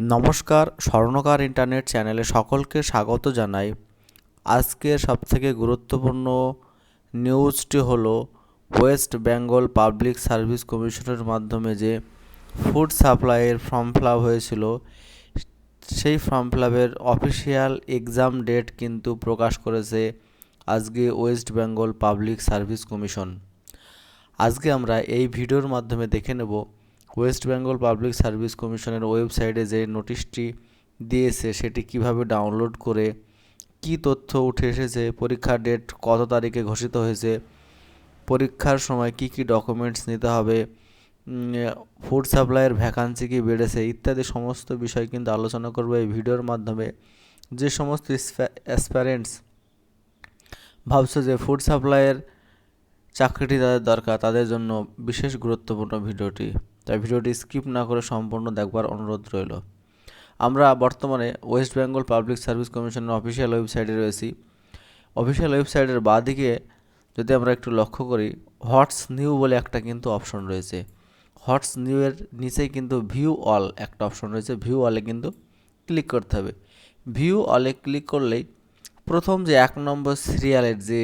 নমস্কার, স্বর্ণকার ইন্টারনেট চ্যানেলে সকলকে স্বাগত জানাই। আজকের সবথেকে গুরুত্বপূর্ণ নিউজটি হলো ওয়েস্ট বেঙ্গল পাবলিক সার্ভিস কমিশনের মাধ্যমে যে ফুড সাপ্লাইয়ের ফর্ম ফিল হয়েছিল, সেই form fill official exam date কিন্তু প্রকাশ করেছে আজকে West Bengal Public Service Commission. আজকে আমরা এই ভিডিওর মাধ্যমে দেখে নেব ওয়েস্ট বেঙ্গল পাবলিক সার্ভিস কমিশনের ওয়েবসাইটে যে নোটিশটি দিয়েছে, সেটি কীভাবে ডাউনলোড করে কি তথ্য উঠে এসেছে, পরীক্ষার ডেট কত তারিখে ঘোষিত হয়েছে, পরীক্ষার সময় কি কি ডকুমেন্টস নিতে হবে ফুড সাপ্লাইয়ের ভ্যাকান্সি কি বেড়েছে ইত্যাদি সমস্ত বিষয় কিন্তু আলোচনা করব এই ভিডিওর মাধ্যমে। যে সমস্ত অ্যাসপ্যারেন্টস ভাবছ যে ফুড সাপ্লাইয়ের চাকরিটি তাদের দরকার, তাদের জন্য বিশেষ গুরুত্বপূর্ণ ভিডিওটি। তাই ভিডিওটি স্কিপ না করে সম্পূর্ণ দেখবার অনুরোধ রইল। আমরা বর্তমানে ওয়েস্ট বেঙ্গল পাবলিক সার্ভিস কমিশনের অফিসিয়াল ওয়েবসাইটে রয়েছি। অফিসিয়াল ওয়েবসাইটের বাঁদিকে যদি আমরা একটু লক্ষ্য করি হটস নিউ বলে একটা কিন্তু অপশন রয়েছে। হটস নিউ এর নিচেই কিন্তু ভিউ অল একটা অপশন রয়েছে। ভিউ অলে কিন্তু ক্লিক করতে হবে। ভিউ অলে ক্লিক করলেই প্রথম যে এক নম্বর সিরিয়ালের যে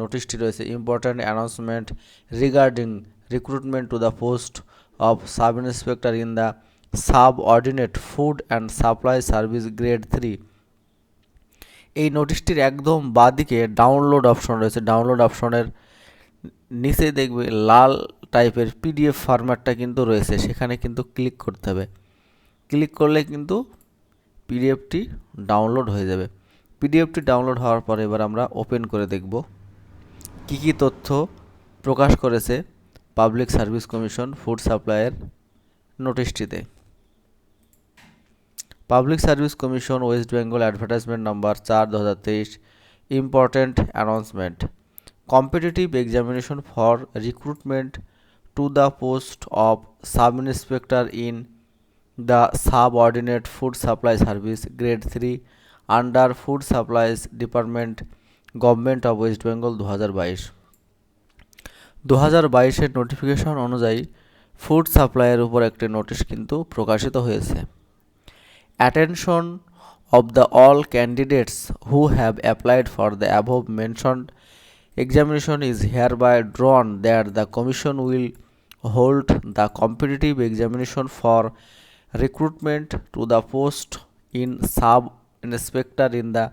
নোটিশটি রয়েছে important announcement regarding recruitment to the post of sub inspector in the subordinate food and supply service grade three এই নোটিশটির একদম বাদিকে ডাউনলোড অপশন রয়েছে। ডাউনলোড অপশনের নিচে দেখবে লাল টাইপের পিডিএফ ফরম্যাটটা কিন্তু রয়েছে। সেখানে কিন্তু ক্লিক করতে হবে। ক্লিক করলে কিন্তু পিডিএফটি ডাউনলোড হয়ে যাবে। পিডিএফটি ডাউনলোড হওয়ার পরে এবার আমরা ওপেন করে দেখব। কি কি তথ্য প্রকাশ করেছে পাবলিক সার্ভিস কমিশন ফুড সাপ্লাইয়ের নোটিশটিতে। Public Service Commission West Bengal advertisement number চার দু হাজার তেইশ important announcement. Competitive examination for recruitment to the post of sub inspector in the subordinate food supply service grade three under food supplies department, government of West Bengal দু হাজার বাইশ। দু হাজার বাইশের নোটিফিকেশন অনুযায়ী ফুড সাপ্লাইয়ের উপর একটি নোটিশ কিন্তু প্রকাশিত হয়েছে। Attention of the all candidates who have applied for the above mentioned examination is hereby drawn that the commission will hold the competitive examination for recruitment to the post in sub inspector in the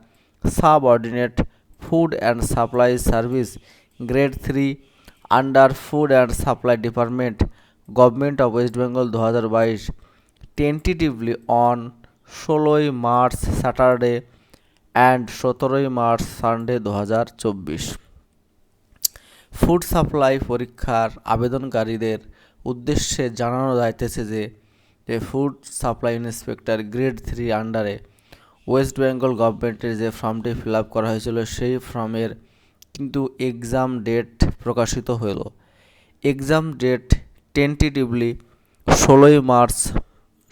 subordinate food and supply service grade 3 under food and supply department government of west bengal 2022 tentatively on ষোলোই March Saturday and সতেরোই March Sunday দু হাজার চব্বিশ food supply পরীক্ষার আবেদনকারীদের উদ্দেশ্যে জানানো যাইতেছে যে যে food supply inspector grade three আন্ডারে ওয়েস্ট বেঙ্গল গভর্নমেন্টের যে ফর্মটি ফিল আপ করা হয়েছিল, সেই ফর্মের কিন্তু এক্সাম ডেট প্রকাশিত হলো। এক্সাম ডেট টেন্টেটিভলি ষোলোই মার্চ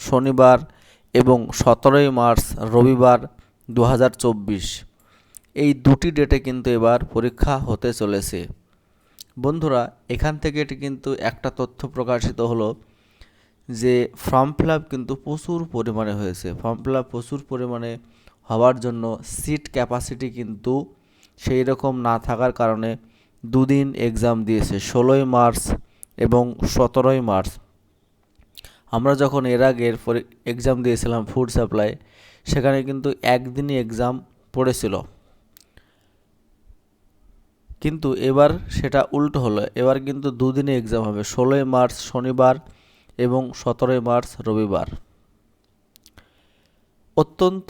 শনিবার এবং সতেরোই মার্চ রবিবার দু হাজার চব্বিশ। এই দুটি ডেটে কিন্তু এবার পরীক্ষা হতে চলেছে। বন্ধুরা, এখান থেকে এটি কিন্তু একটা তথ্য প্রকাশিত হলো। যে ফর্ম ফিল আপ কিন্তু প্রচুর পরিমাণে হয়েছে। ফর্ম ফিল আপ প্রচুর পরিমাণে হওয়ার জন্য সিট ক্যাপাসিটি কিন্তু সেই রকম না থাকার কারণে দুদিন এক্সাম দিয়েছে, ষোলোই মার্চ এবং সতেরোই মার্চ। আমরা যখন এর আগের এক্সাম দিয়েছিলাম ফুড সাপ্লাই সেখানে কিন্তু একদিনই এক্সাম পড়েছিল। কিন্তু এবার সেটা উল্টো হলো, এবার কিন্তু দুদিনে এক্সাম হবে, ষোলোই মার্চ শনিবার এবং সতেরোই মার্চ রবিবার। অত্যন্ত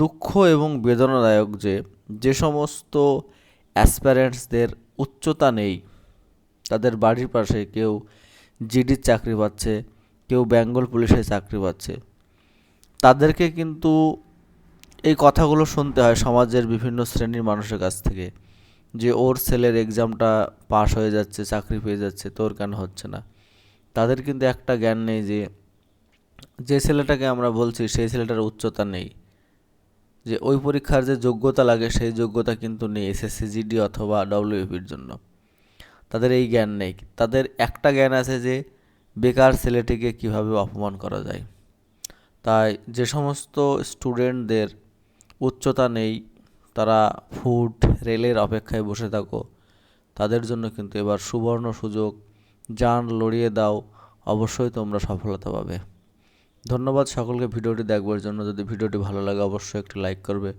দুঃখ এবং বেদনাদায়ক যে যে সমস্ত অ্যাসপ্যারেন্টসদের উচ্চতা নেই, তাদের বাড়ির পাশে কেউ জিডির চাকরি পাচ্ছে, কেউ বেঙ্গল পুলিশে চাকরি পাচ্ছে। তাদেরকে কিন্তু এই কথাগুলো শুনতে হয় সমাজের বিভিন্ন শ্রেণির মানুষের কাছ থেকে, যে ওর ছেলের এক্সামটা পাশ হয়ে যাচ্ছে, চাকরি পেয়ে যাচ্ছে, তোর কেন হচ্ছে না? তাদের কিন্তু একটা জ্ঞান নেই যে যে ছেলেটাকে আমরা বলছি, সেই ছেলেটার উচ্চতা নেই। যে ওই পরীক্ষার যে যোগ্যতা লাগে, সেই যোগ্যতা কিন্তু নেই এসএসসি জিডি অথবা ডব্লিউপির জন্য। তাদের এই জ্ঞান নেই। তাদের একটা জ্ঞান আছে যে, বেকার ছেলেটিকে কীভাবে অপমান করা যায়। তাই যে সমস্ত স্টুডেন্টদের উচ্চতা নেই, তারা ফুড রেলের অপেক্ষায় বসে থাকো, তাদের জন্য কিন্তু এবার সুবর্ণ সুযোগ যান লড়িয়ে দাও, অবশ্যই তোমরা সফলতা পাবে। ধন্যবাদ সকলকে ভিডিওটি দেখবার জন্য। যদি ভিডিওটি ভালো লাগে, অবশ্যই একটি লাইক করবে।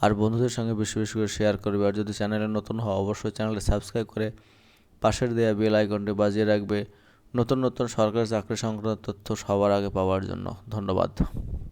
আর বন্ধুদের সঙ্গে বেশি বেশি করে শেয়ার করবে। আর যদি চ্যানেলে নতুন হও, অবশ্যই চ্যানেলটি সাবস্ক্রাইব করে পাশের দেওয়া বেল আইকনটি বাজিয়ে রাখবে। নতুন নতুন সরকারি চাকরি সংক্রান্ত তথ্য সবার আগে পাওয়ার জন্য। ধন্যবাদ।